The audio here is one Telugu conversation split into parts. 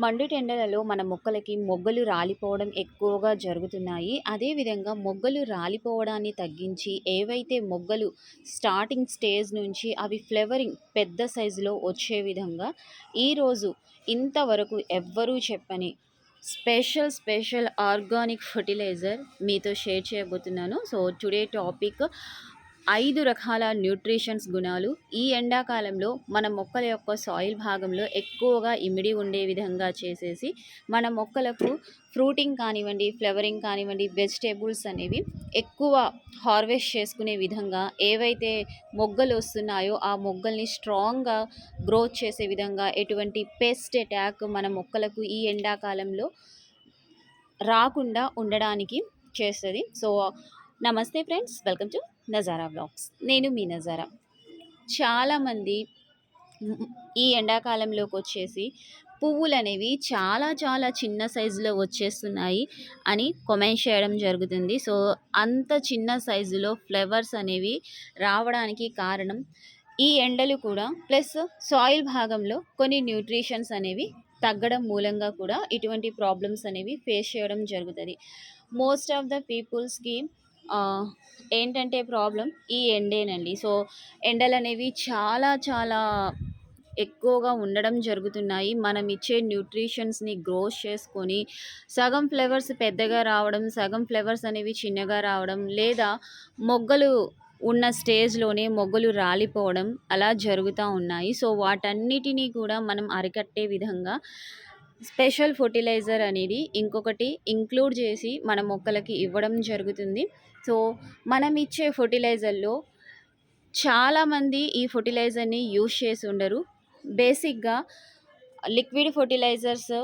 మండుటెండలలో మన మొక్కలకి మొగ్గలు రాలిపోవడం ఎక్కువగా జరుగుతున్నాయి. అదేవిధంగా మొగ్గలు రాలిపోవడాన్ని తగ్గించి ఏవైతే మొగ్గలు స్టార్టింగ్ స్టేజ్ నుంచి అవి ఫ్లవరింగ్ పెద్ద సైజులో వచ్చే విధంగా ఈరోజు ఇంతవరకు ఎవ్వరూ చెప్పని స్పెషల్ స్పెషల్ ఆర్గానిక్ ఫర్టిలైజర్ మీతో షేర్ చేయబోతున్నాను. సో టుడే టాపిక్ ఐదు రకాల న్యూట్రిషన్స్ గుణాలు ఈ ఎండాకాలంలో మన మొక్కల యొక్క సాయిల్ భాగంలో ఎక్కువగా ఇమిడి ఉండే విధంగా చేసేసి మన మొక్కలకు ఫ్రూటింగ్ కానివ్వండి ఫ్లవరింగ్ కానివ్వండి వెజిటేబుల్స్ అనేవి ఎక్కువ హార్వెస్ట్ చేసుకునే విధంగా ఏవైతే మొగ్గలు వస్తున్నాయో ఆ మొగ్గల్ని స్ట్రాంగ్గా గ్రోత్ చేసే విధంగా ఎటువంటి పెస్ట్ అటాక్ మన మొక్కలకు ఈ ఎండాకాలంలో రాకుండా ఉండడానికి చేస్తుంది. సో నమస్తే friends welcome to Nazara blogs నేను మీ నజారా. చాలామంది ఈ ఎండాకాలంలోకి వచ్చేసి పువ్వులు అనేవి చాలా చాలా చిన్న సైజులో వచ్చేస్తున్నాయి అని కామెంట్ చేయడం జరుగుతుంది. సో అంత చిన్న సైజులో ఫ్లవర్స్ అనేవి రావడానికి కారణం ఈ ఎండలు కూడా ప్లస్ సాయిల్ భాగంలో కొన్ని న్యూట్రిషన్స్ అనేవి తగ్గడం మూలంగా కూడా ఇటువంటి ప్రాబ్లమ్స్ అనేవి ఫేస్ చేయడం జరుగుతుంది. మోస్ట్ ఆఫ్ ద పీపుల్స్కి ఏంటంటే ప్రాబ్లం ఈ ఎండేనండి. సో ఎండలు అనేవి చాలా చాలా ఎక్కువగా ఉండడం జరుగుతున్నాయి. మనం ఇచ్చే న్యూట్రిషన్స్ని గ్రోస్ చేసుకొని సగం ఫ్లేవర్స్ పెద్దగా రావడం సగం ఫ్లేవర్స్ అనేవి చిన్నగా రావడం లేదా మొగ్గలు ఉన్న స్టేజ్లోనే మొగ్గలు రాలిపోవడం అలా జరుగుతూ ఉన్నాయి. సో వాటన్నిటినీ కూడా మనం అరికట్టే విధంగా స్పెషల్ ఫర్టిలైజర్ అనేది ఇంకొకటి ఇంక్లూడ్ చేసి మన మొక్కలకి ఇవ్వడం జరుగుతుంది. సో మనం ఇచ్చే ఫర్టిలైజర్లో చాలామంది ఈ ఫర్టిలైజర్ని యూజ్ చేసి ఉండరు బేసిక్గా లిక్విడ్ ఫర్టిలైజర్స్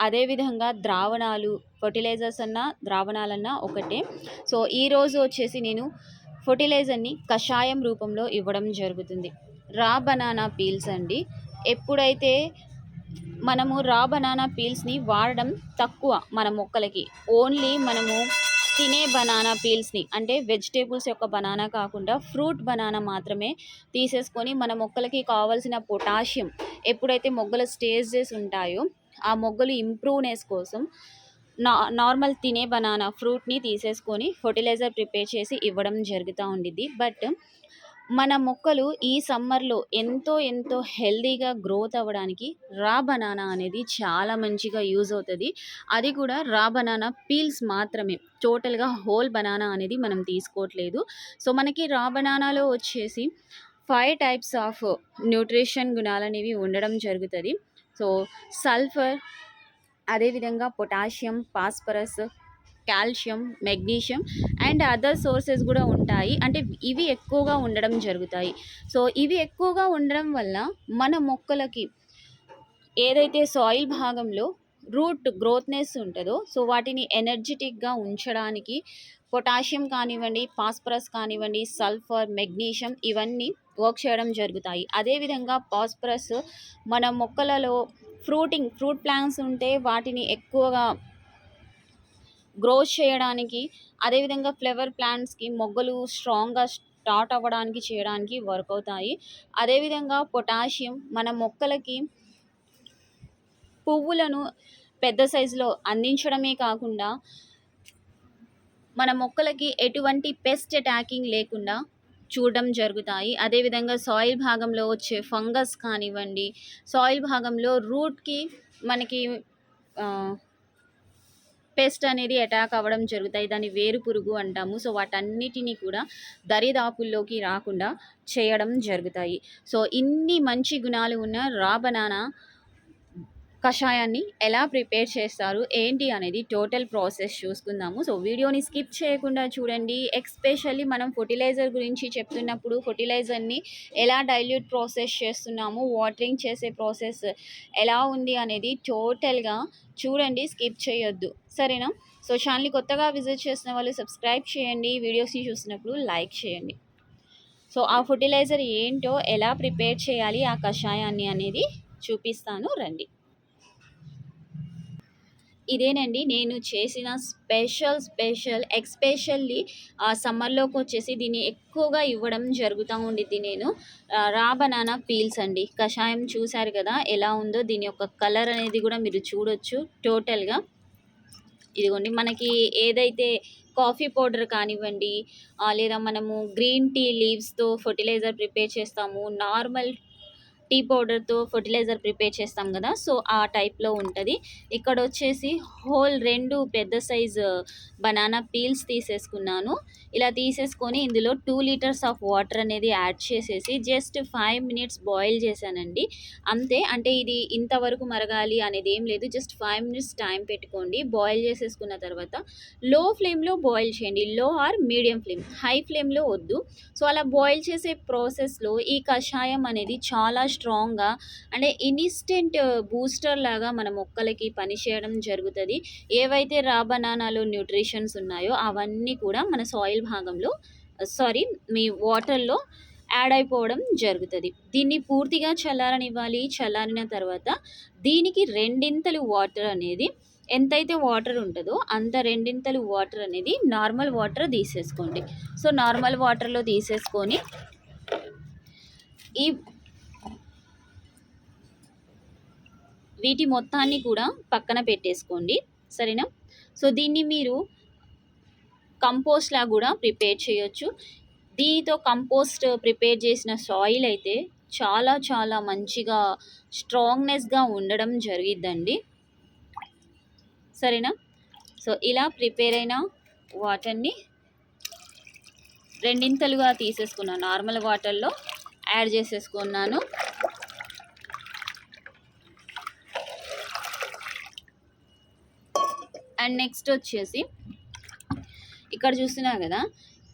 అదేవిధంగా ద్రావణాలు ఫర్టిలైజర్స్ అన్నా ద్రావణాలన్నా ఒకటే. సో ఈరోజు వచ్చేసి నేను ఫర్టిలైజర్ని కషాయం రూపంలో ఇవ్వడం జరుగుతుంది. రా బనానా పీల్స్ అండి. ఎప్పుడైతే మనము రా బనానా పీల్స్ని వాడడం తక్కువ మన మొక్కలకి ఓన్లీ మనము తినే బనానా పీల్స్ని అంటే వెజిటేబుల్స్ యొక్క బనానా కాకుండా ఫ్రూట్ బనానా మాత్రమే తీసేసుకొని మన మొక్కలకి కావాల్సిన పొటాషియం ఎప్పుడైతే మొగ్గల స్టేజెస్ ఉంటాయో ఆ మొగ్గలు ఇంప్రూవ్నెస్ కోసం నా నార్మల్ తినే బనానా ఫ్రూట్ని తీసేసుకొని ఫర్టిలైజర్ ప్రిపేర్ చేసి ఇవ్వడం జరుగుతూ ఉండిద్ది. బట్ మన మొక్కలు ఈ సమ్మర్లో ఎంతో ఎంతో హెల్దీగా గ్రోత్ అవ్వడానికి రా బనానా అనేది చాలా మంచిగా యూజ్ అవుతుంది. అది కూడా రా బనానా పీల్స్ మాత్రమే. టోటల్గా హోల్ బనానా అనేది మనం తీసుకోవట్లేదు. సో మనకి రా బనానాలో వచ్చేసి ఫైవ్ టైప్స్ ఆఫ్ న్యూట్రిషన్ గుణాలు అనేవి ఉండడం జరుగుతుంది. సో సల్ఫర్ అదేవిధంగా potassium phosphorus calcium magnesium and other sources కూడా ఉంటాయి. అంటే ఇవి ఎక్కువగా ఉండడం జరుగుతాయి. సో ఇవి ఎక్కువగా ఉండడం వల్ల మన మొక్కలకి ఏదైతే సాయిల్ భాగంలో రూట్ గ్రోత్నెస్ ఉంటుందో సో వాటిని ఎనర్జెటిక్గా ఉంచడానికి పొటాషియం కానివ్వండి ఫాస్ఫరస్ కానివ్వండి సల్ఫర్ మెగ్నీషియం ఇవన్నీ వర్క్ చేయడం జరుగుతాయి. అదేవిధంగా ఫాస్ఫరస్ మన మొక్కలలో ఫ్రూటింగ్ ఫ్రూట్ ప్లాంట్స్ ఉంటే వాటిని ఎక్కువగా గ్రోత్ చేయడానికి అదేవిధంగా ఫ్లవర్ ప్లాంట్స్కి మొగ్గలు స్ట్రాంగ్గా స్టార్ట్ అవ్వడానికి చేయడానికి వర్క్ అవుతాయి. అదేవిధంగా పొటాషియం మన మొక్కలకి పువ్వులను పెద్ద సైజులో అందించడమే కాకుండా మన మొక్కలకి ఎటువంటి పెస్ట్ అటాకింగ్ లేకుండా చూడడం జరుగుతాయి. అదేవిధంగా సాయిల్ భాగంలో వచ్చే ఫంగస్ కానివ్వండి సాయిల్ భాగంలో రూట్కి మనకి పెస్ట్ అనేది అటాక్ అవ్వడం జరుగుతాయి. దాన్ని వేరు పురుగు అంటాము. సో వాటన్నిటిని కూడా దరిదాపుల్లోకి రాకుండా చేయడం జరుగుతాయి. సో ఇన్ని మంచి గుణాలు ఉన్న రా బనానా కషాయాన్ని ఎలా ప్రిపేర్ చేస్తారు ఏంటి అనేది టోటల్ ప్రాసెస్ చూసుకుందాము. సో వీడియోని స్కిప్ చేయకుండా చూడండి. ఎక్స్పెషల్లీ మనం ఫర్టిలైజర్ గురించి చెప్తున్నప్పుడు ఫర్టిలైజర్ని ఎలా డైల్యూట్ ప్రాసెస్ చేస్తున్నాము వాటరింగ్ చేసే ప్రాసెస్ ఎలా ఉంది అనేది టోటల్గా చూడండి స్కిప్ చేయొద్దు. సరేనా? సో ఛానల్ని కొత్తగా విజిట్ చేసిన వాళ్ళు సబ్స్క్రైబ్ చేయండి. వీడియోస్ని చూసినప్పుడు లైక్ చేయండి. సో ఆ ఫర్టిలైజర్ ఏంటో ఎలా ప్రిపేర్ చేయాలి ఆ కషాయాన్ని అనేది చూపిస్తాను. రండి. ఇదేనండి నేను చేసిన స్పెషల్ స్పెషల్ ఎక్స్పెషల్లీ సమ్మర్లోకి వచ్చేసి దీన్ని ఎక్కువగా ఇవ్వడం జరుగుతూ ఉండిద్ది నేను. ఆ, రా బనానా పీల్స్ అండి. కషాయం చూశారు కదా ఎలా ఉందో దీని యొక్క కలర్ అనేది కూడా మీరు చూడొచ్చు టోటల్గా. ఇదిగోండి మనకి ఏదైతే కాఫీ పౌడర్ కానివ్వండి లేదా మనము గ్రీన్ టీ లీవ్స్తో ఫర్టిలైజర్ ప్రిపేర్ చేస్తాము నార్మల్ టీ పౌడర్తో ఫర్టిలైజర్ ప్రిపేర్ చేస్తాం కదా సో ఆ టైప్లో ఉంటుంది. ఇక్కడ వచ్చేసి హోల్ రెండు పెద్ద సైజు బనానా పీల్స్ తీసేసుకున్నాను. ఇలా తీసేసుకొని ఇందులో టూ లీటర్స్ ఆఫ్ వాటర్ అనేది యాడ్ చేసేసి జస్ట్ ఫైవ్ మినిట్స్ బాయిల్ చేశానండి. అంతే అంటే ఇది ఇంతవరకు మరగాలి అనేది ఏం లేదు జస్ట్ ఫైవ్ మినిట్స్ టైం పెట్టుకోండి. బాయిల్ చేసేసుకున్న తర్వాత లో ఫ్లేమ్లో బాయిల్ చేయండి. లో ఆర్ మీడియం ఫ్లేమ్ హై ఫ్లేమ్లో వద్దు. సో అలా బాయిల్ చేసే ప్రాసెస్లో ఈ కషాయం అనేది చాలా స్ట్రాంగ్గా అంటే ఇన్స్టెంట్ బూస్టర్ లాగా మన మొక్కలకి పనిచేయడం జరుగుతుంది. ఏవైతే రా బనానాలో న్యూట్రిషన్స్ ఉన్నాయో అవన్నీ కూడా మన సాయిల్ భాగంలో సారీ మీ వాటర్లో యాడ్ అయిపోవడం జరుగుతుంది. దీన్ని పూర్తిగా చల్లారనివ్వాలి. చల్లారిన తర్వాత దీనికి రెండింతలు వాటర్ అనేది ఎంతైతే వాటర్ ఉంటుందో అంత రెండింతలు వాటర్ అనేది నార్మల్ వాటర్ తీసేసుకోండి. సో నార్మల్ వాటర్లో తీసేసుకొని ఈ వీటి మొత్తాన్ని కూడా పక్కన పెట్టేసుకోండి. సరేనా? సో దీన్ని మీరు కంపోస్ట్లా కూడా ప్రిపేర్ చేయొచ్చు. దీనితో కంపోస్ట్ ప్రిపేర్ చేసిన సాయిల్ అయితే చాలా చాలా మంచిగా స్ట్రాంగ్నెస్గా ఉండడం జరిగిద్దండి. సరేనా? సో ఇలా ప్రిపేర్ అయిన వాటర్ని రెండింతలుగా తీసేసుకున్నాను నార్మల్ వాటర్లో యాడ్ చేసేసుకున్నాను. అండ్ నెక్స్ట్ వచ్చేసి ఇక్కడ చూస్తున్నారు కదా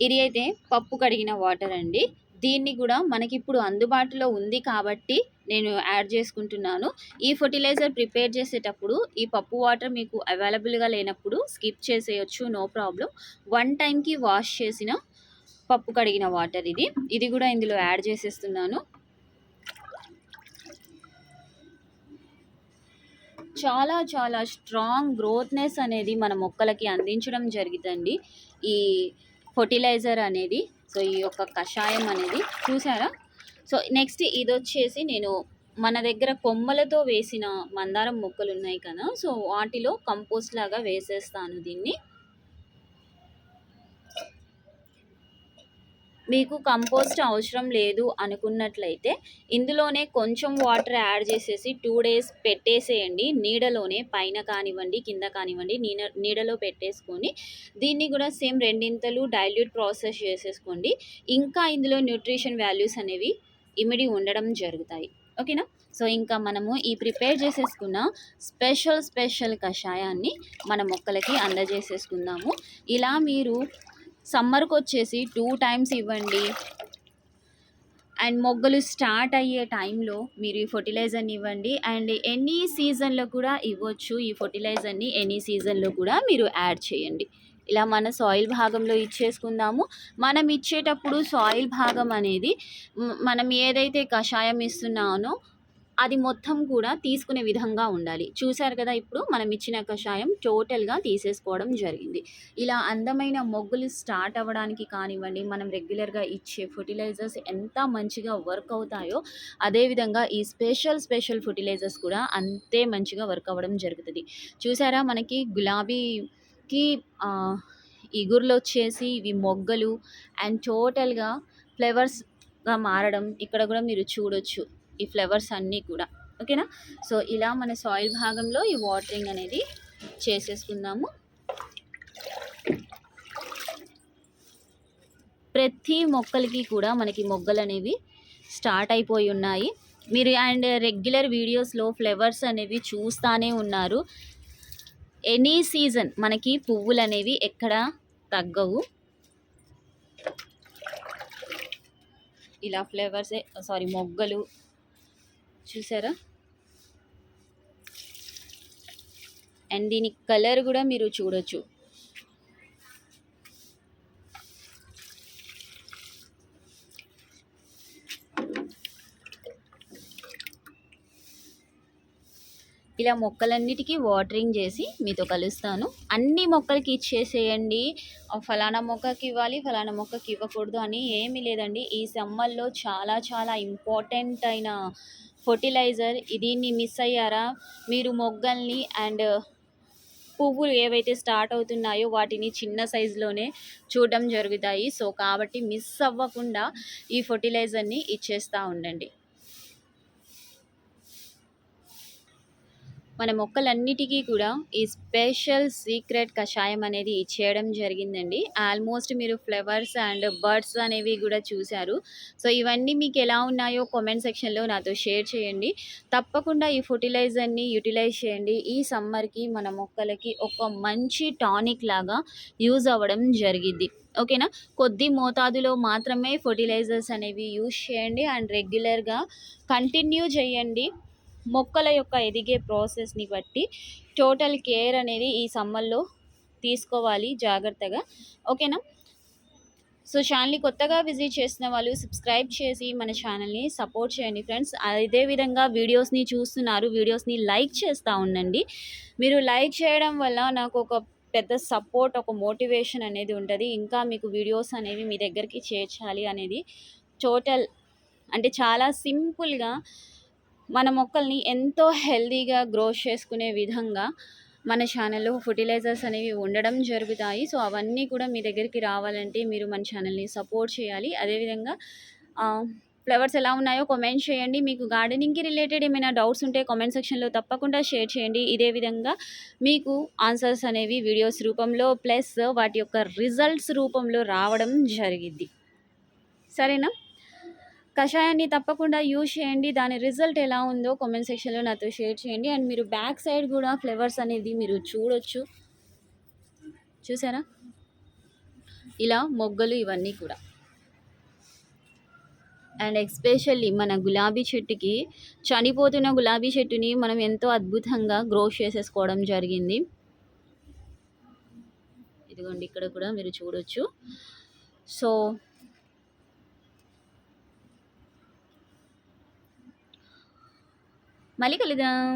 ఇది అయితే పప్పు కడిగిన వాటర్ అండి. దీన్ని కూడా మనకి ఇప్పుడు అందుబాటులో ఉంది కాబట్టి నేను యాడ్ చేసుకుంటున్నాను. ఈ ఫర్టిలైజర్ ప్రిపేర్ చేసేటప్పుడు ఈ పప్పు వాటర్ మీకు అవైలబుల్గా లేనప్పుడు స్కిప్ చేసేయచ్చు నో ప్రాబ్లం. వన్ టైంకి వాష్ చేసిన పప్పు కడిగిన వాటర్ ఇది. ఇది కూడా ఇందులో యాడ్ చేసేస్తున్నాను. చాలా చాలా స్ట్రాంగ్ గ్రోత్నెస్ అనేది మన మొక్కలకి అందించడం జరిగిందండి. ఈ ఫర్టిలైజర్ అనేది సో ఈ యొక్క కషాయం అనేది చూసారా? సో నెక్స్ట్ ఇది వచ్చేసి నేను మన దగ్గర కొమ్మలతో వేసిన మందారం మొక్కలు ఉన్నాయి కదా సో వాటిలో కంపోస్ట్ లాగా వేసేస్తాను దీన్ని. మీకు కంపోస్ట్ అవసరం లేదు అనుకున్నట్లయితే ఇందులోనే కొంచెం వాటర్ యాడ్ చేసేసి టూ డేస్ పెట్టేసేయండి. నీడలోనే పైన కానివ్వండి కింద కానివ్వండి నీడ నీడలో పెట్టేసుకొని దీన్ని కూడా సేమ్ రెండింతలు డైల్యూట్ ప్రాసెస్ చేసేసుకోండి. ఇంకా ఇందులో న్యూట్రిషన్ వాల్యూస్ అనేవి ఇమిడి ఉండడం జరుగుతాయి. ఓకేనా? సో ఇంకా మనము ఈ ప్రిపేర్ చేసేసుకున్న స్పెషల్ స్పెషల్ కషాయాన్ని మన మొక్కలకి అందజేసేసుకుందాము. ఇలా మీరు సమ్మర్కి వచ్చేసి టూ టైమ్స్ ఇవ్వండి. అండ్ మొగ్గలు స్టార్ట్ అయ్యే టైంలో మీరు ఈ ఫర్టిలైజర్ని ఇవ్వండి. అండ్ ఎనీ సీజన్లో కూడా ఇవ్వచ్చు. ఈ ఫర్టిలైజర్ని ఎనీ సీజన్లో కూడా మీరు యాడ్ చేయండి. ఇలా మన సాయిల్ భాగంలో ఇచ్చేసుకుందాము. మనం ఇచ్చేటప్పుడు సాయిల్ భాగం అనేది మనం ఏదైతే కషాయం ఇస్తున్నానో అది మొత్తం కూడా తీసుకునే విధంగా ఉండాలి. చూశారు కదా ఇప్పుడు మనం ఇచ్చిన కషాయం టోటల్గా తీసేసుకోవడం జరిగింది. ఇలా అందమైన మొగ్గులు స్టార్ట్ అవ్వడానికి కానివ్వండి మనం రెగ్యులర్గా ఇచ్చే ఫర్టిలైజర్స్ ఎంత మంచిగా వర్క్ అవుతాయో అదేవిధంగా ఈ స్పెషల్ స్పెషల్ ఫర్టిలైజర్స్ కూడా అంతే మంచిగా వర్క్ అవ్వడం జరుగుతుంది. చూసారా మనకి గులాబీకి ఇగుర్లు వచ్చేసి ఇవి మొగ్గలు అండ్ టోటల్గా ఫ్లేవర్స్గా మారడం ఇక్కడ కూడా మీరు చూడొచ్చు. ఈ ఫ్లవర్స్ అన్నీ కూడా. ఓకేనా? సో ఇలా మన సాయిల్ భాగంలో ఈ వాటరింగ్ అనేది చేసేసుకుందాము. ప్రతి మొక్కలకి కూడా మనకి మొగ్గలు అనేవి స్టార్ట్ అయిపోయి ఉన్నాయి. మీరు అండ్ రెగ్యులర్ వీడియోస్లో ఫ్లవర్స్ అనేవి చూస్తానే ఉన్నారు. ఎనీ సీజన్ మనకి పువ్వులు అనేవి ఎక్కడ తగ్గవు. ఇలా ఫ్లేవర్స్ సారీ మొగ్గలు చూసారా? అండ్ దీని కలర్ కూడా మీరు చూడొచ్చు. ఇలా మొక్కలన్నిటికీ వాటరింగ్ చేసి మీతో కలుస్తాను. అన్ని మొక్కలకి ఇచ్చేసేయండి. ఫలానా మొక్కకి ఇవ్వాలి ఫలానా మొక్కకి ఇవ్వకూడదు అని ఏమీ లేదండి. ఈ సమ్మర్లో చాలా చాలా ఇంపార్టెంట్ అయిన ఫర్టిలైజర్ దీన్ని మిస్ అయ్యారా? మీరు మొగ్గల్ని అండ్ పువ్వులు ఏవైతే స్టార్ట్ అవుతున్నాయో వాటిని చిన్న సైజులోనే చూడడం జరుగుతాయి. సో కాబట్టి మిస్ అవ్వకుండా ఈ ఫర్టిలైజర్ని ఇచ్చేస్తూ ఉండండి. మన మొక్కలన్నిటికీ కూడా ఈ స్పెషల్ సీక్రెట్ కషాయం అనేది ఇచ్చేయడం జరిగిందండి. ఆల్మోస్ట్ మీరు ఫ్లవర్స్ అండ్ బర్డ్స్ అనేవి కూడా చూశారు. సో ఇవన్నీ మీకు ఎలా ఉన్నాయో కామెంట్ సెక్షన్లో నాతో షేర్ చేయండి. తప్పకుండా ఈ ఫర్టిలైజర్ని యూటిలైజ్ చేయండి. ఈ సమ్మర్కి మన మొక్కలకి ఒక మంచి టానిక్ లాగా యూజ్ అవ్వడం జరిగింది. ఓకేనా? కొద్ది మోతాదులో మాత్రమే ఫర్టిలైజర్స్ అనేవి యూజ్ చేయండి. అండ్ రెగ్యులర్గా కంటిన్యూ చేయండి. మొక్కల యొక్క ఎదిగే ప్రాసెస్ని బట్టి టోటల్ కేర్ అనేది ఈ సమ్మర్లో తీసుకోవాలి జాగ్రత్తగా. ఓకేనా సో ఛానల్ని కొత్తగా విజిట్ చేసిన వాళ్ళు సబ్స్క్రైబ్ చేసి మన ఛానల్ని సపోర్ట్ చేయండి ఫ్రెండ్స్ అదేవిధంగా వీడియోస్ని చూస్తున్నారు వీడియోస్ని లైక్ చేస్తూ ఉండండి. మీరు లైక్ చేయడం వల్ల నాకు ఒక పెద్ద సపోర్ట్ ఒక మోటివేషన్ అనేది ఉంటుంది. ఇంకా మీకు వీడియోస్ అనేవి మీ దగ్గరికి చేర్చాలి అనేది టోటల్ అంటే చాలా సింపుల్గా మన మొక్కల్ని ఎంతో హెల్దీగా గ్రో చేసుకునే విధంగా మన ఛానల్లో ఫర్టిలైజర్స్ అనేవి ఉండడం జరుగుతాయి. సో అవన్నీ కూడా మీ దగ్గరికి రావాలంటే మీరు మన ఛానల్ని సపోర్ట్ చేయాలి. అదేవిధంగా ఫ్లవర్స్ ఎలా ఉన్నాయో కామెంట్ చేయండి. మీకు గార్డెనింగ్కి రిలేటెడ్ ఏమైనా డౌట్స్ ఉంటే కామెంట్ సెక్షన్లో తప్పకుండా షేర్ చేయండి. ఇదే విధంగా మీకు ఆన్సర్స్ అనేవి వీడియోస్ రూపంలో ప్లస్ వాటి యొక్క రిజల్ట్స్ రూపంలో రావడం జరిగిద్ది. సరేనా? కషాయాన్ని తప్పకుండా యూజ్ చేయండి. దాని రిజల్ట్ ఎలా ఉందో కామెంట్ సెక్షన్లో నాతో షేర్ చేయండి. అండ్ మీరు బ్యాక్ సైడ్ కూడా ఫ్లేవర్స్ అనేది మీరు చూడొచ్చు. చూసారా? ఇలా మొగ్గలు ఇవన్నీ కూడా. అండ్ ఎక్స్పెషల్లీ మన గులాబీ చెట్టుకి చనిపోతున్న గులాబీ చెట్టుని మనం ఎంతో అద్భుతంగా గ్రో చేసేసుకోవడం జరిగింది. ఇదిగోండి ఇక్కడ కూడా మీరు చూడొచ్చు. సో మళ్ళీ కలుద్దాం.